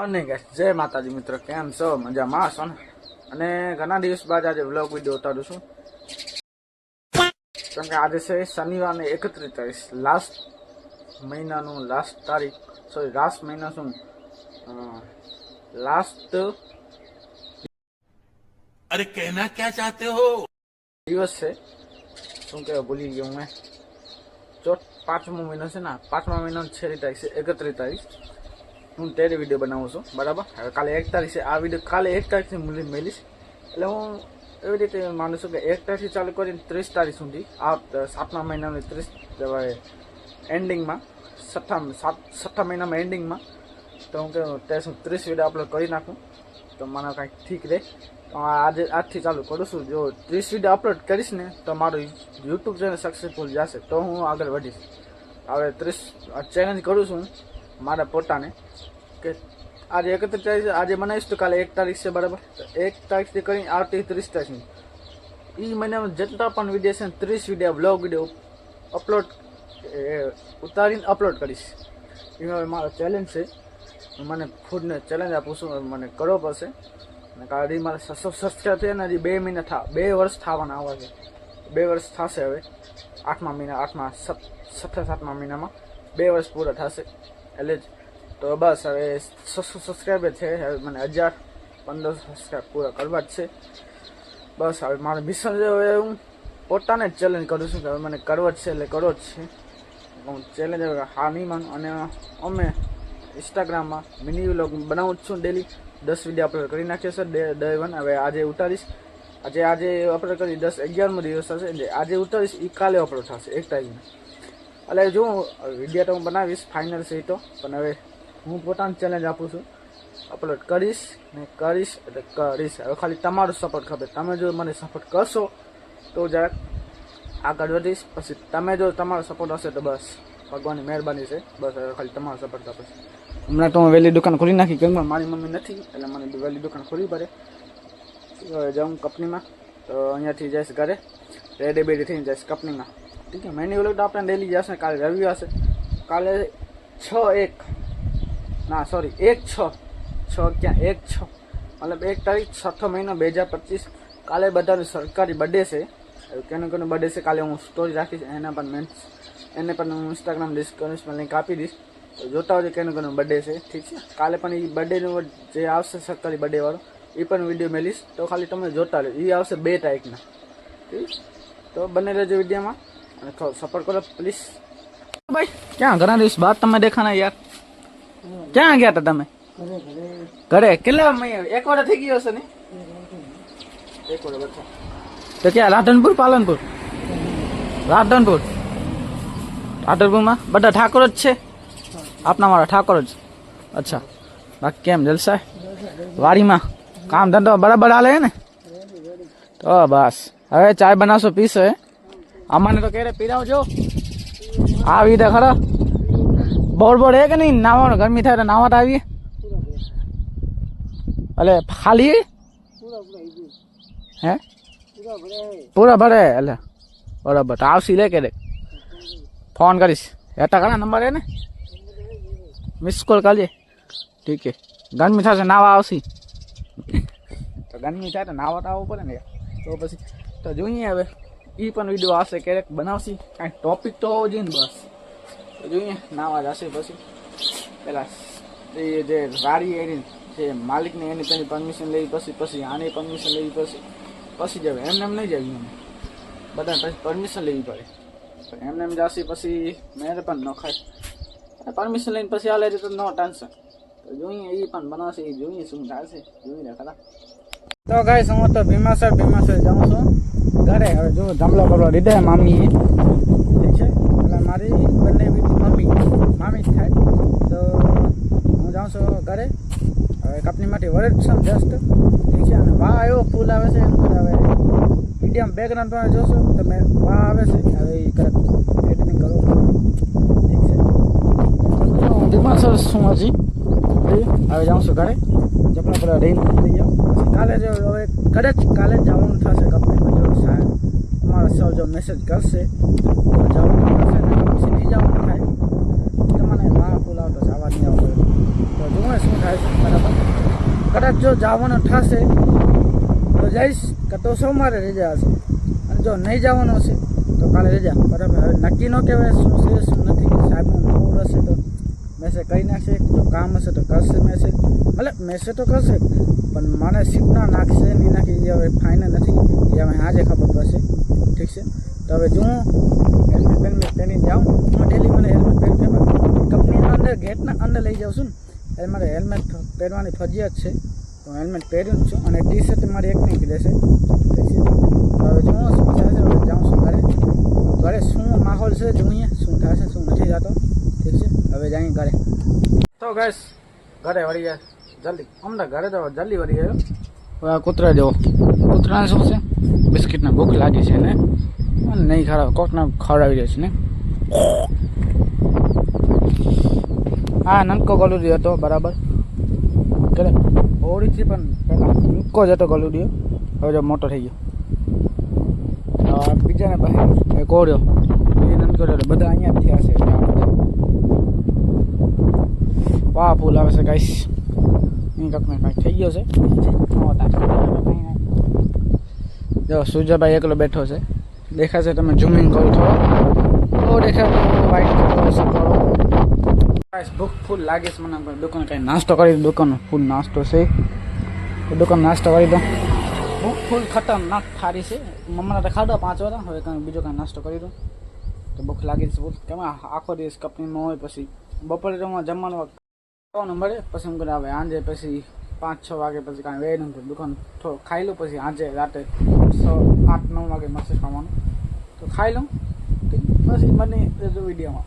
અને ગેસ જય માતાજી મિત્ર. કેમ છો? મજામાં છો ને? અને ઘણા દિવસ બાદ આજે વ્લોગ વીડિયો ઉતારું છું. કેમ કે આજે છે શનિવારને એકત્રીસ તારીખ લાસ્ટ મહિનાનું લાસ્ટ તારીખ. સોરી લાસ્ટ મહિના શું લાસ્ટ અરે કહેના ક્યાં ચાહતે હો? દિવસ છે. શું કહેવાય ભૂલી ગયો મેં ચોથ પાંચમો મહિનો છે ને? પાંચમા મહિનો છેલ્લી તારીખ છે એકત્રીસ તારીખ. હું તેરી વીડિયો બનાવું છું, બરાબર? હવે કાલે એક તારીખ આ વીડિયો કાલે એક તારીખથી મૂલી મેલીશ એટલે હું એવી રીતે માનું છું કે એક તારીખથી ચાલુ કરીને ત્રીસ તારીખ સુધી, આ સાતમા મહિનાની ત્રીસ કહેવાય એન્ડિંગમાં છઠ્ઠા, સાત, છઠ્ઠા મહિનામાં એન્ડિંગમાં તો હું કે ત્યાં હું ત્રીસ વીડિયો અપલોડ કરી નાખું? તો મને કાંઈક ઠીક રહે. તો આજે, આજથી ચાલુ કરું છું. જો ત્રીસ વીડિયો અપલોડ કરીશ ને, તો મારું યુટ્યુબ ચેનલ સક્સેસફુલ જશે. તો હું આગળ વધીશ. હવે ત્રીસ ચેલેન્જ કરું છું મારા પોતાને કે આજે એકત્રીસ, આજે બનાવીશ તો કાલે એક તારીખ છે, બરાબર? એક તારીખથી કરીને આવતી ત્રીસ તારીખની એ મહિનામાં જેટલા પણ વીડિયો છે ત્રીસ વીડિયો બ્લોગ વીડિયો અપલોડ ઉતારીને અપલોડ કરીશ. એ મારો ચેલેન્જ છે. મને ખુદને ચેલેન્જ આપું છું, મને કરવો પડશે. કારણ કે મારે સબસ્ક્રાઈબ થયા ને હજી બે મહિના થા, બે વર્ષ થવાના આવા છે. બે વર્ષ થશે હવે. આઠમા મહિના, આઠમા, સત, સત્તર, સાતમા મહિનામાં બે વર્ષ પૂરા થશે. એટલે જ. તો બસ, હવે છસો સબસ્ક્રાઈબર છે, હવે મને હજાર પંદરસો સબસ્ક્રાઈબ પૂરા કરવા જ છે. બસ, હવે મારો મિશન હવે હું પોતાને જ ચેલેન્જ કરું છું કે હવે મને કરવો જ છે, એટલે કરવો જ છે. હું ચેલેન્જ હા નહીં માનું, અને અમે ઇન્સ્ટાગ્રામમાં મિની વ્લોગ બનાવું જ છું ડેલી દસ વીડિયો અપલોડ કરી નાખ્યો છે ડે ડે વન. હવે આજે ઉતારીશ. આજે આજે અપલોડ કરી દસ અગિયારમો દિવસ થશે આજે ઉતારીશ એ કાલે અપલોડ થશે, એક તારીખને એટલે જો વીડિયો તો હું બનાવીશ ફાઇનલ છે તો પણ હવે હું પોતાનું ચેલેન્જ આપું છું. અપલોડ કરીશ ને કરીશ એટલે કરીશ. હવે ખાલી તમારો સપોર્ટ ખબર. તમે જો મને સપોર્ટ કરશો તો જરાક આગળ વધીશ. પછી તમે જો તમારો સપોર્ટ હશે તો બસ. ભગવાનની મહેરબાની છે. બસ હવે ખાલી તમારો સપોર્ટ આપે હમણાં તો હું વહેલી દુકાન ખોલી નાખી કેમ મારી મમ્મી નથી, એટલે મને વહેલી દુકાન ખોલવી પડે. જાઉં કંપનીમાં. તો અહીંયાથી જઈશ ઘરે. રેડી બેડી થઈને જઈશ કંપનીમાં. ઠીક છે મેન્યુઅલ તો આપણે ડેલી જશે, કાલે રવિવાર હશે કાલે છ એક. ના સોરી એક છ. છ ક્યાં? એક છ. મતલબ એક તારીખ છઠ્ઠો મહિનો બે હજાર પચીસ. કાલે બધાનું સરકારી બર્થડે છે. કેનું કેનું બર્થડે છે, કાલે હું સ્ટોરી રાખીશ, એના પણ મેન એને પણ હું ઇન્સ્ટાગ્રામ ડિસ્કરિપ્શનમાં લિંક આપી દઈશ. તો જોતા હોય કેનું કેનું બર્થડે છે, ઠીક છે. કાલે પણ એ બર્થડેનો જે આવશે સરકારી બર્થડેવાળો એ પણ વીડિયો મેલીશ તો ખાલી તમે જોતા રહો એ આવશે બે તારીખના. ઠીક તો બને રહેજો વિડીયોમાં. અને થોડો સપોર્ટ કરો પ્લીઝ ભાઈ ક્યાં ઘણા દિવસ બાદ તમે દેખાના યાર ક્યાં ગયા હતા તમે ઘરે કેટલા મહિના એક વાર થઈ ગયો હશે ને એક વાર બેઠા તો ક્યાં રાધનપુર પાલનપુર રાધનપુર રાધનપુરમાં બધા ઠાકોર જ છે આપના મારા ઠાકોર જ અચ્છા બાકી કેમ જલસા વાડીમાં કામ ધંધો બરાબર હાલે ને તો બસ હવે ચાય બનાવશો પીશો હે અમાને તો ક્યારે પીરાવજો આવી તો ખરો? બોર બોર હે કે નહીં? નાવાનું, ગરમી થાય તો નાવા તો આવીએ. એટલે ખાલી? હે? પૂરા ભરે. એટલે બરાબર. તો આવશી લે કે ફોન કરીશ. એટા ઘણા નંબર હે ને? મિસ કોલ કરજે. ઠીક છે. ગરમી થશે નાવા આવશી. તો ગરમી થાય તો નાવા તો આવવું પડે ને. તો પછી, તો જોઈએ હવે. એ પણ વીડિયો આવશે ક્યારેક બનાવશી. કાંઈ ટોપિક તો હોવો જોઈએ ને બસ. જોઈએ નાવા જશે પછી. પેલા એ જે ગાડી એની, જે માલિકને એની તેની પરમિશન લેવી પછી પછી આની પરમિશન લેવી પછી પછી જવે. એમને એમ નહીં જવી એમ બધા પછી પરમિશન લેવી પડે. એમને એમ જશે, પછી મેરે પણ ન ખાય. પરમિશન લઈને પછી હાલે તો નો ટેન્શન. તો જોઈએ એ પણ બનાવશે એ જોઈએ શું થશે જોઈને ખરા. તો ગાઈસ, હું તો ભીમાસર ભીમાસર જાઉં છું. ઘરે હવે જો જમલો બમલો લીધે મામી. ઠીક છે? એટલે મારી બંને મમ્મી મામી. જ થાય. તો હું જાઉં છું ઘરે. હવે કંપનીમાંથી માટે જ છું જસ્ટ ઠીક છે? અને વાહ એવો ફૂલ આવે છે એમ હવે મીડિયમ બેકગ્રાઉન્ડ તમે જોશો તમે વાહ આવે છે. હવે એ કરત એડિટિંગ કરો ઠીક છે? ભીમાસર શું હજી હવે જાઉં છું ઘરે. જપડા પેલા રહીને થઈ જાઉં. પછી કાલે જો હવે કદાચ કાલે જવાનું થશે કંપનીમાં જો સાહેબ. અમારા સૌ જો મેસેજ કરશે. તો જવાનું થશે ને સીધી જવાનું થાય. તમને ના ફૂલ આવતો આવા નહીં આવતો તો. જોવે શું થાય છે, બરાબર? કદાચ જો જવાનું થશે, તો જઈશ કે તો સોમવારે રજા હશે. અને જો નહીં જવાનું હશે, તો કાલે રજા. બરાબર? હવે નક્કી ન કહેવાય શું છે, શું નથી. સાહેબનું મૂડ હશે તો. મેસેજ કરી નાખશે જો કામ હશે તો કરશે મેસેજ ભલે મેસેજ તો કરશે, પણ મને શિપના નાખશે નહીં નાખી એ હવે ફાઇનલ નથી. એ હવે આજે ખબર પડશે. ઠીક છે? તો હવે જો હું હેલ્મેટ બેલ્મેટ પહેરી જાઉં, હું ડેલી મને હેલ્મેટ પહેરી કંપનીના અંદર ગેટના અંદર લઈ જાઉં છું ને એટલે મારે હેલ્મેટ પહેરવાની ફરજિયાત છે. તો હેલ્મેટ પહેર્યું જ છું અને ટી શર્ટ મારી એક નહીં રહેશે. ઠીક છે? હવે જો શું છે, હવે જાઉં છું ઘરે. ઘરે શું માહોલ છે જોઈએ શું છે શું નથી જતો હવે જઈએ ઘરે. તો ગેસ ઘરે વળી ગયા જલ્દી. અમને ઘરે તો જલ્દી વળી ગયો હવે આ કૂતરા જવો. કૂતરાને શું છે? બિસ્કિટના ભૂખ લાગી છે ને? નહીં ખરાબ કોકના ખવડાવી જાય છે ને? હા નનકો ગલુડિયો હતો બરાબર. કરે. છે પણ પહેલાં નનકો જ હતો ગલુડિયો. હવે જો મોટો થઈ ગયો. બીજાને પાસે એક ઓળ્યો. એ નનકો બધા અહીંયા જ થયા છે. વાહ ફૂલ આવે છે ગાઈસ અહીં કંઈક ને કંઈક થઈ ગયો છે. જો સુજાભાઈ એકલો બેઠો છે. દેખાશે તમે ઝૂમિંગ કરો થોડો. તો દેખાય વાઈટ કલર ભૂખ ફૂલ લાગે છે મને દુકાન કાંઈ નાસ્તો કરી દુકાન ફૂલ નાસ્તો છે. દુકાન નાસ્તો કરી દો. ભૂખ ફૂલ ખતરનાક થારી છે. મમ્માને તો ખાધો પાંચ વાર હવે કાંઈ બીજો કાંઈ નાસ્તો કરી દો. તો ભૂખ લાગી છે ફૂલ કેમ આખો દિવસ કંપનીમાં હોય પછી બપોરે તો જમવાનું ખાવાનું મળે પછી હું કરે હવે આંજે પછી પાંચ છ વાગે પછી કાંઈ વેર નથી દુકાન થોડું ખાઈ લઉં પછી આજે રાતે છ, આઠ, નવ વાગે મસ્ત ખાવાનું. તો ખાઈ લઉં. પછી મને વિડીયોમાં